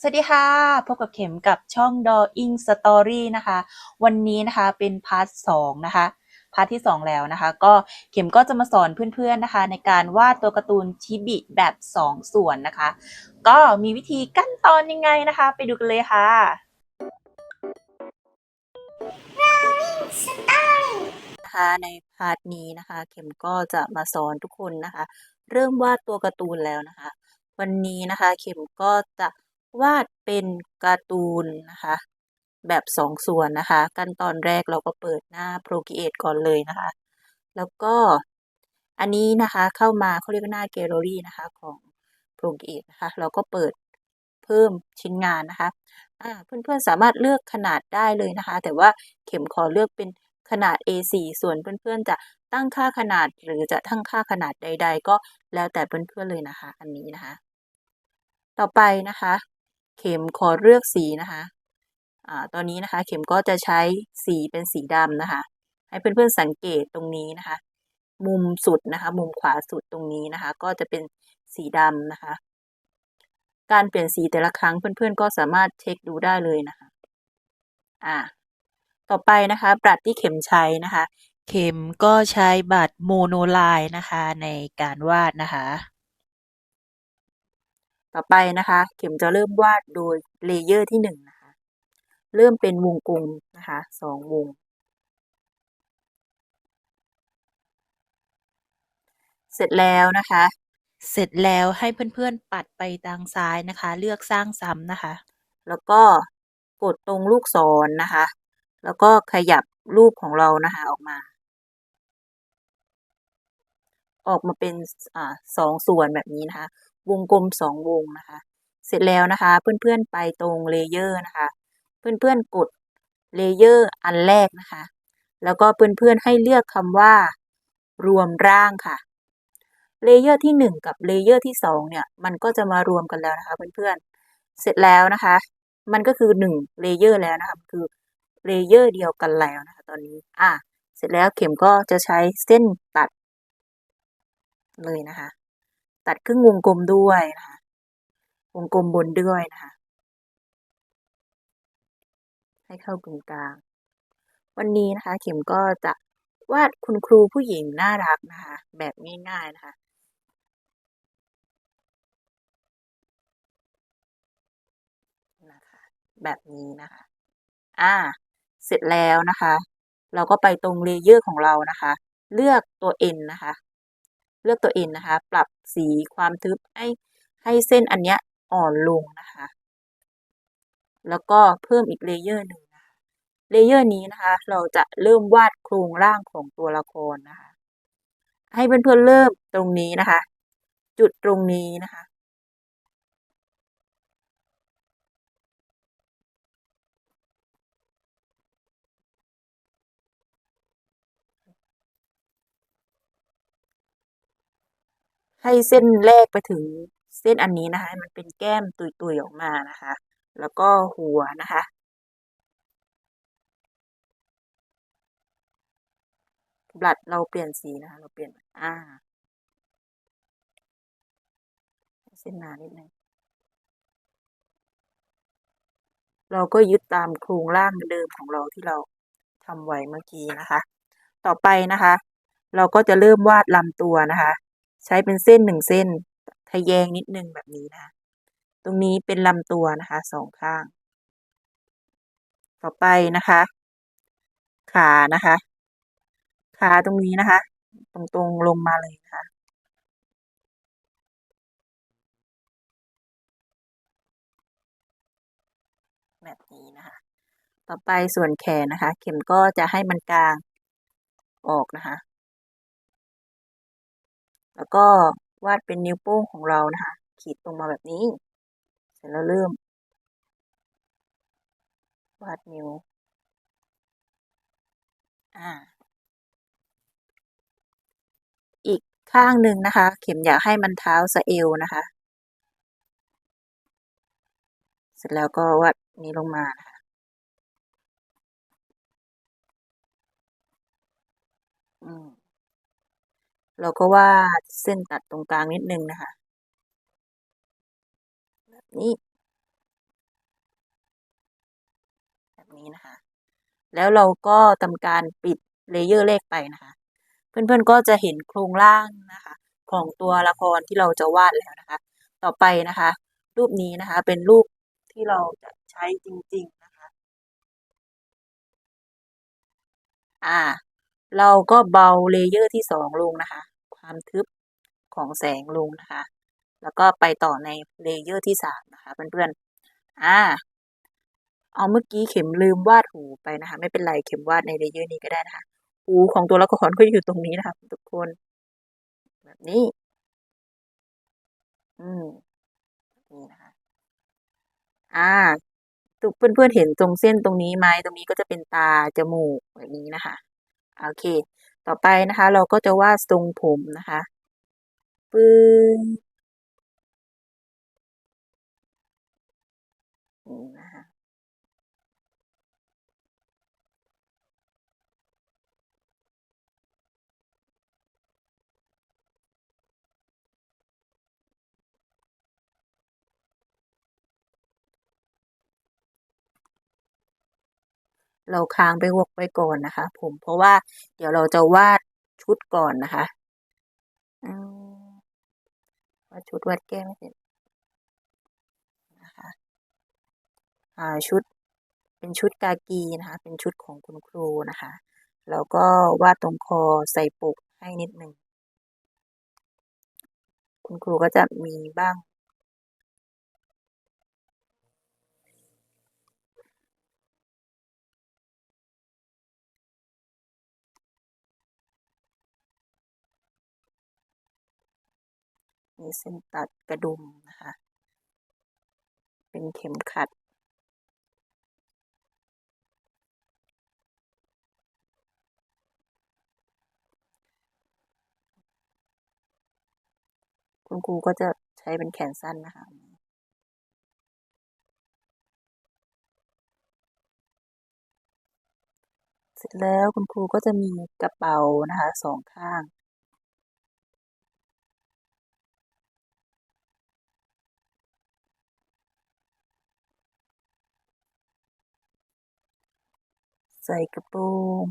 สวัสดีค่ะ พบกับเข็มกับช่อง Drawing Story นะคะ วันนี้นะคะเป็นพาร์ทสองนะคะ พาร์ทที่ 2 แล้วนะคะ ก็เข็มก็จะมาสอนเพื่อนๆนะคะ ในการวาดตัวการ์ตูนชิบิแบบ 2 ส่วนนะคะ ก็มีวิธีขั้นตอนยังไงนะคะ ไปดูกันเลยค่ะนะคะในพาร์ทนี้นะคะ เข็มก็จะมาสอนทุกคนนะคะ เริ่มวาดตัวการ์ตูนแล้วนะคะ วันนี้นะคะเข็มก็จะ วาดเป็นการ์ตูนนะคะ แบบสองส่วนนะคะ ขั้นตอนแรกเราก็เปิดหน้า Procreate ก่อนเลยนะคะ แล้วก็อันนี้นะคะเข้ามาเขาเรียกว่าหน้า Gallery นะคะของ Procreate นะคะ เราก็เปิดเพิ่มชิ้นงานนะคะเพื่อนๆสามารถเลือกขนาดได้เลยนะคะ แต่ว่าเข็มขอเลือกเป็นขนาด A4 ส่วนเพื่อนๆจะตั้งค่าขนาดหรือจะตั้งค่าขนาดใด ๆ ก็แล้วแต่เพื่อนๆเลยนะคะ อันนี้นะคะ ต่อไปนะคะ เข็มขอเลือกสีนะคะอ่าตอนนี้นะคะเข็มก็จะใช้สีเป็นสีดำนะคะ ให้เพื่อนๆสังเกตตรงนี้นะคะ มุมสุดนะคะ มุมขวาสุดตรงนี้นะคะ ก็จะเป็นสีดำนะคะ การเปลี่ยนสีแต่ละครั้งเพื่อนๆ ก็สามารถเช็คดูได้เลยนะคะอ่าต่อไปนะคะบัตรที่เข็มใช้นะคะ เข็มก็ใช้บัตรโมโนไลน์นะคะในการวาดนะคะ ต่อไปนะคะ เข็มจะเริ่มวาดโดยเลเยอร์ที่หนึ่งนะคะ เริ่มเป็นวงกลมนะคะสองวง เสร็จแล้วนะคะ เสร็จแล้วให้เพื่อนๆปัดไปทางซ้ายนะคะ เลือกสร้างซ้ำนะคะ แล้วก็กดตรงลูกศรนะคะ แล้วก็ขยับรูปของเรานะคะออกมา ออกมาเป็นอสองส่วนแบบนี้นะคะ วงกลมสองวงนะคะ เสร็จแล้วนะคะ เพื่อนๆไปตรงเลเยอร์นะคะ เพื่อนๆกดเลเยอร์อันแรกนะคะ แล้วก็เพื่อนๆให้เลือกคำว่า รวมร่างค่ะเลเยอร์ที่หนึ่งกับเลเยอร์ที่สองเนี่ย มันก็จะมารวมกันแล้วนะคะเพื่อนๆ เสร็จแล้วนะคะ มันก็คือหนึ่งเลเยอร์แล้วนะคะคือเลเยอร์เดียวกันแล้วนะคะ ตอนนี้ อะ เสร็จแล้วเข็มก็จะใช้เส้นตัดเลยนะคะ ตัดครึ่งวงกลมด้วยนะคะวงกลมบนด้วยนะคะให้เข้ากึ่งกลาง วันนี้นะคะ เข็มก็จะวาดคุณครูผู้หญิงน่ารักนะคะ แบบง่ายๆนะคะนะคะแบบนี้นะคะ อ่า เสร็จแล้วนะคะ เราก็ไปตรงเลเยอร์ของเรานะคะ เลือกตัว N นะคะ เลือกตัวเองนะคะ ปรับสีความทึบให้ให้เส้นอันเนี้ยอ่อนลงนะคะ แล้วก็เพิ่มอีกเลเยอร์หนึ่งนะคะเลเยอร์นี้นะคะ เราจะเริ่มวาดโครงร่างของตัวละครนะคะ ให้เพื่อนๆเริ่มตรงนี้นะคะ จุดตรงนี้นะคะ ให้เส้นแรกไปถึงเส้นอันนี้นะคะมันเป็นแก้มตุยๆออกมานะคะ แล้วก็หัวนะคะบลัดเราเปลี่ยนสีนะคะเราเปลี่ยนอ่าเส้นหนานิดนึงเราก็ยึดตามโครงร่างเดิมของเราที่เราทำไว้เมื่อกี้นะคะ ต่อไปนะคะ เราก็จะเริ่มวาดลำตัวนะคะ ใช้เป็นเส้นหนึ่งเส้น ทะแยงนิดนึงแบบนี้นะ ตรงนี้เป็นลำตัวนะคะสองข้าง ต่อไปนะคะ ขานะคะ ขาตรงนี้นะคะ ตรงๆลงมาเลยนะคะแบบนี้นะคะ ต่อไปส่วนแขนนะคะ เข็มก็จะให้มันกลางออกนะคะ แล้วก็วาดเป็นนิ้วโป้งของเรานะคะ ขีดตรงมาแบบนี้ เสร็จแล้วเริ่ม วาดนิ้ว อ่า อีกข้างหนึ่งนะคะ เข็มอยากให้มันเท้าสะเอวนะคะ เสร็จแล้วก็วาดนี้ลงมานะคะอืม เราก็วาดเส้นตัดตรงกลางนิดนึงนะคะ แบบนี้ แบบนี้นะคะ แล้วเราก็ทำการปิดเลเยอร์แรกไปนะคะ เพื่อนๆก็จะเห็นโครงร่างนะคะ ของตัวละครที่เราจะวาดแล้วนะคะ ต่อไปนะคะ รูปนี้นะคะ เป็นรูปที่เราจะใช้จริง ๆ นะคะ อ่า เราก็เบาเลเยอร์ที่สองลงนะคะ ความทึบของแสงลงนะคะ แล้วก็ไปต่อในเลเยอร์ที่สามนะคะเพื่อนๆอ่าเอาเมื่อกี้เข็มลืมวาดหูไปนะคะ ไม่เป็นไรเข็มวาดในเลเยอร์นี้ก็ได้นะคะหูของตัวละครก็อยู่ตรงนี้นะคะทุกคน แบบนี้ อืมนี่นะคะ อ่าทุกเพื่อนๆเห็นตรงเส้นตรงนี้ไหมตรงนี้ก็จะเป็นตาจมูกแบบนี้นะคะ โอเค ต่อไปนะคะ เราก็จะวาดทรงผมนะคะปึ้งนี่นะคะ เราค้างไปวกไว้ก่อนนะคะ ผมเพราะว่าเดี๋ยวเราจะวาดชุดก่อนนะคะอืมวาดชุดวาดแก้มไม่เสร็จนะคะอ่าชุดเป็นชุดกากีนะคะ เป็นชุดของคุณครูนะคะแล้วก็วาดตรงคอใส่ปกให้นิดหนึ่งคุณครูก็จะมีบ้าง มีเส้นตัดกระดุมนะคะ เป็นเข็มขัด คุณครูก็จะใช้เป็นแขนสั้นนะคะเสร็จแล้วคุณครูก็จะมีกระเป๋านะคะสองข้าง ใส่กระโปรง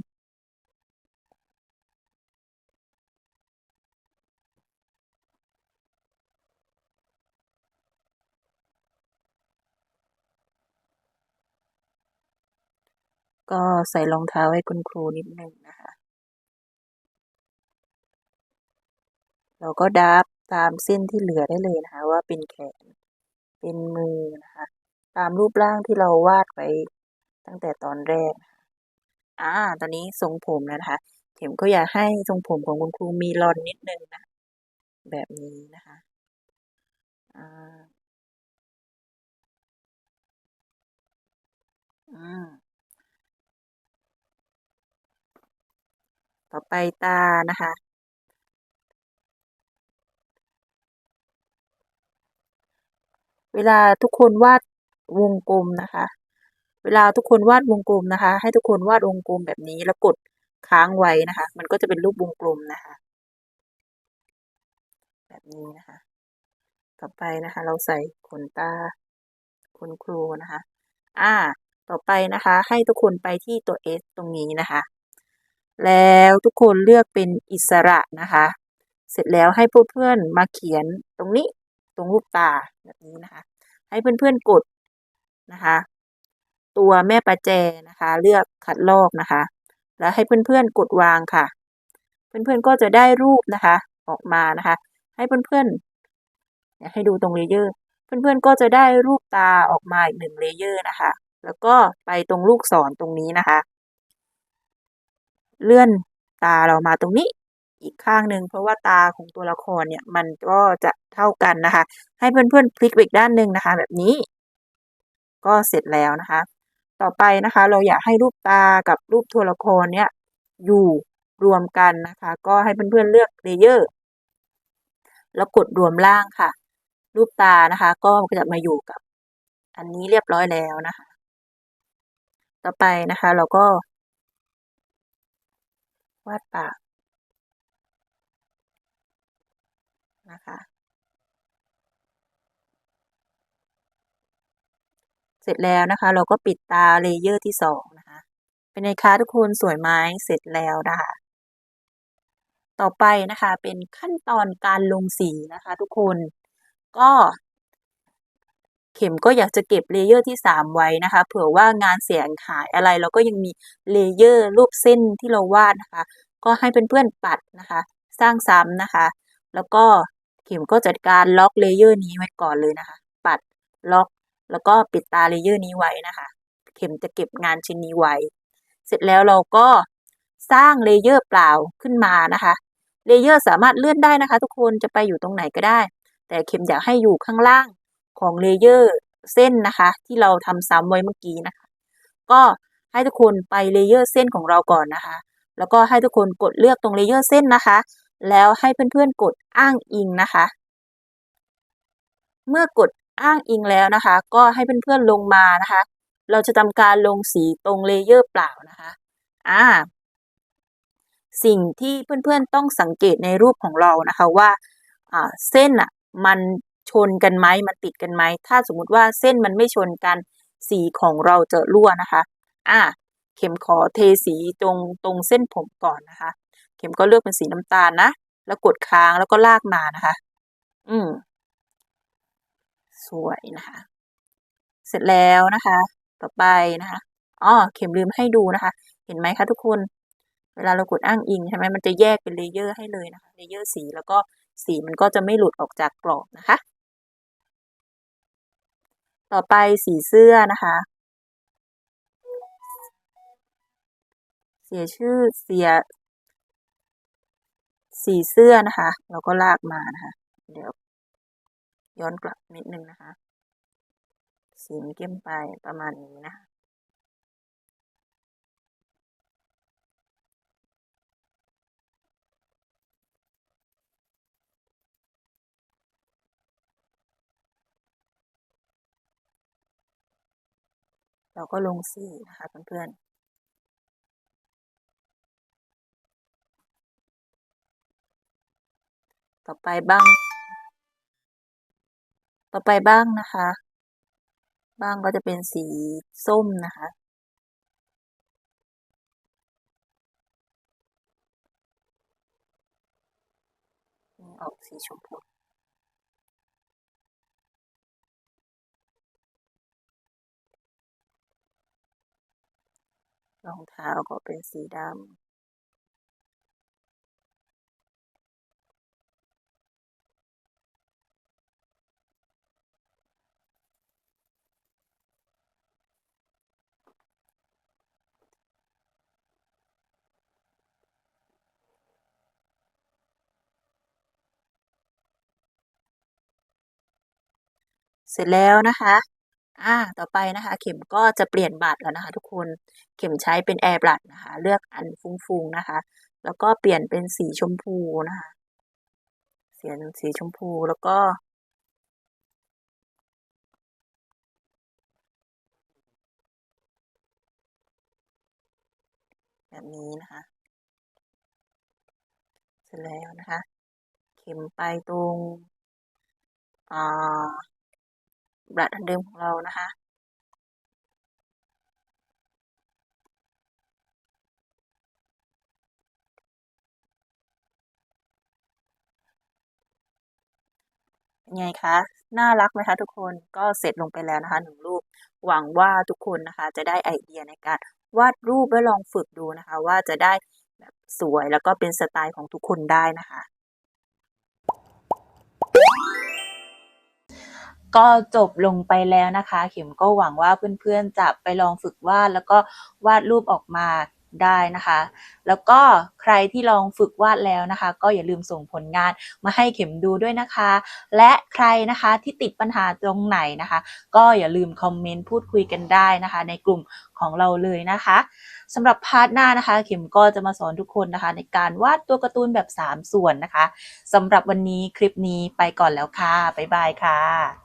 ก็ใส่รองเท้าให้คุณครูนิดนึงนะคะ เราก็ดับตามเส้นที่เหลือได้เลยนะคะ ว่าเป็นแขน เป็นมือนะคะ ตามรูปร่างที่เราวาดไว้ตั้งแต่ตอนแรกนะคะ อ่า ตอนนี้ทรงผมนะคะเข็มก็อยากให้ทรงผมของคุณครูมีรอนนิดนึงนะ แบบนี้นะคะอ่าอืมต่อไปตานะคะเวลาทุกคนวาดวงกลมนะคะ เวลาทุกคนวาดวงกลมนะคะ ให้ทุกคนวาดวงกลมแบบนี้แล้วกดค้างไว้นะคะ มันก็จะเป็นรูปวงกลมนะคะ แบบนี้นะคะ ต่อไปนะคะ เราใส่ขนตาคุณครูนะคะ อ่า ต่อไปนะคะ ให้ทุกคนไปที่ตัว S ตรงนี้นะคะ แล้วทุกคนเลือกเป็นอิสระนะคะ เสร็จแล้วให้เพื่อนๆมาเขียนตรงนี้ตรงรูปตาแบบนี้นะคะ ให้เพื่อนๆกดนะคะ ตัวแม่ประแจนะคะ เลือกคัดลอกนะคะ แล้วให้เพื่อนๆกดวางค่ะ เพื่อนๆก็จะได้รูปนะคะ ออกมานะคะ ให้เพื่อนๆอยากให้ดูตรงเลเยอร์ เพื่อนๆก็จะได้รูปตาออกมาอีกหนึ่งเลเยอร์นะคะ แล้วก็ไปตรงลูกศรตรงนี้นะคะ เลื่อนตาเรามาตรงนี้อีกข้างหนึ่งเพราะว่าตาของตัวละครเนี่ยมันก็จะเท่ากันนะคะ ให้เพื่อนๆพลิกไปอีกด้านหนึ่งนะคะ แบบนี้ ก็เสร็จแล้วนะคะ ต่อไปนะคะ เราอยากให้รูปตากับรูปตัวละครเนี่ยอยู่รวมกันนะคะ ก็ให้เพื่อนๆเลือกเลเยอร์แล้วกดรวมล่างค่ะ รูปตานะคะ ก็จะมาอยู่กับ อันนี้เรียบร้อยแล้วนะคะ ต่อไปนะคะ เราก็วาดปากนะคะ เสร็จแล้วนะคะ เราก็ปิดตาเลเยอร์ที่สองนะคะ เป็นไงคะทุกคนสวยไหมเสร็จแล้วนะคะต่อไปนะคะเป็นขั้นตอนการลงสีนะคะ ทุกคนก็ เข็มก็อยากจะเก็บเลเยอร์ที่ 3 ไว้นะคะ เผื่อว่างานเสียงหายอะไร เราก็ยังมีเลเยอร์รูปเส้นที่เราวาดนะคะ ก็ให้เพื่อนๆปัดนะคะ สร้างซ้ำนะคะ แล้วก็เข็มก็จัดการล็อกเลเยอร์นี้ไว้ก่อนเลยนะคะ ปัดล็อก แล้วก็ปิดตาเลเยอร์นี้ไว้นะคะ เข็มจะเก็บงานชิ้นนี้ไว้ เสร็จแล้วเราก็สร้างเลเยอร์เปล่าขึ้นมานะคะ เลเยอร์สามารถเลื่อนได้นะคะ ทุกคนจะไปอยู่ตรงไหนก็ได้ แต่เข็มอยากให้อยู่ข้างล่างของเลเยอร์เส้นนะคะ ที่เราทำซ้ำไว้เมื่อกี้นะคะ ก็ให้ทุกคนไปเลเยอร์เส้นของเราก่อนนะคะ แล้วก็ให้ทุกคนกดเลือกตรงเลเยอร์เส้นนะคะ แล้วให้เพื่อนๆกดอ้างอิงนะคะ เมื่อกด อ้างอิงแล้วนะคะ ก็ให้เพื่อนๆลงมานะคะ เราจะทำการลงสีตรงเลเยอร์เปล่านะคะอ่าสิ่งที่เพื่อนๆต้องสังเกตในรูปของเรานะคะว่าอ่าเส้นอะมันชนกันไหมมันติดกันไหมถ้าสมมุติว่าเส้นมันไม่ชนกันสีของเราจะรั่วนะคะอ่าเข็มขอเทสีตรงตรงเส้นผมก่อนนะคะ เข็มก็เลือกเป็นสีน้ำตาลนะ แล้วกดค้างแล้วก็ลากมานะคะ อืม สวยนะคะ เสร็จแล้วนะคะ ต่อไปนะคะอ๋อเข็มลืมให้ดูนะคะ เห็นไหมคะทุกคน เวลาเรากดอ้างอิงใช่ไหมมันจะแยกเป็นเลเยอร์ให้เลยนะคะเลเยอร์สีแล้วก็สีมันก็จะไม่หลุดออกจากกรอบนะคะ ต่อไปสีเสื้อนะคะ เสียชื่อเสียสีเสื้อนะคะ เราก็ลากมานะคะ เดี๋ยว ย้อนกลับนิดนึงนะคะ สีมันเข้มไปประมาณนี้นะคะเราก็ลงสีนะคะเพื่อนๆต่อไปบ้าง ต่อไปบ้างนะคะ บ้างก็จะเป็นสีส้มนะคะ ออกสีชมพูรองเท้าก็เป็นสีดำ เสร็จแล้วนะคะอ่าต่อไปนะคะ เข็มก็จะเปลี่ยนบัตรแล้วนะคะ ทุกคนเข็มใช้เป็นแอร์บัตนะคะ เลือกอันฟุ้งๆนะคะ แล้วก็เปลี่ยนเป็นสีชมพูนะคะเสียนสีชมพูแล้วก็ แบบนี้นะคะ เสร็จแล้วนะคะ เข็มไปตรงอ่า บัตรอันเดิมของเรานะคะ เป็นไงคะ น่ารักไหมคะทุกคนก็เสร็จลงไปแล้วนะคะหนึ่งรูป หวังว่าทุกคนนะคะ จะได้ไอเดียในการวาดรูปและลองฝึกดูนะคะ ว่าจะได้แบบสวยแล้วก็เป็นสไตล์ของทุกคนได้นะคะ ก็จบลงไปแล้วนะคะ เข็มก็หวังว่าเพื่อนๆจะไปลองฝึกวาดแล้วก็วาดรูปออกมาได้นะคะ แล้วก็ใครที่ลองฝึกวาดแล้วนะคะ ก็อย่าลืมส่งผลงานมาให้เข็มดูด้วยนะคะ และใครนะคะที่ติดปัญหาตรงไหนนะคะ ก็อย่าลืมคอมเมนต์พูดคุยกันได้นะคะ ในกลุ่มของเราเลยนะคะสำหรับพาร์ทหน้านะคะ เข็มก็จะมาสอนทุกคนนะคะ ในการวาดตัวการ์ตูนแบบ 3 ส่วนนะคะสำหรับวันนี้คลิปนี้ไปก่อนแล้วค่ะบ๊ายบายค่ะ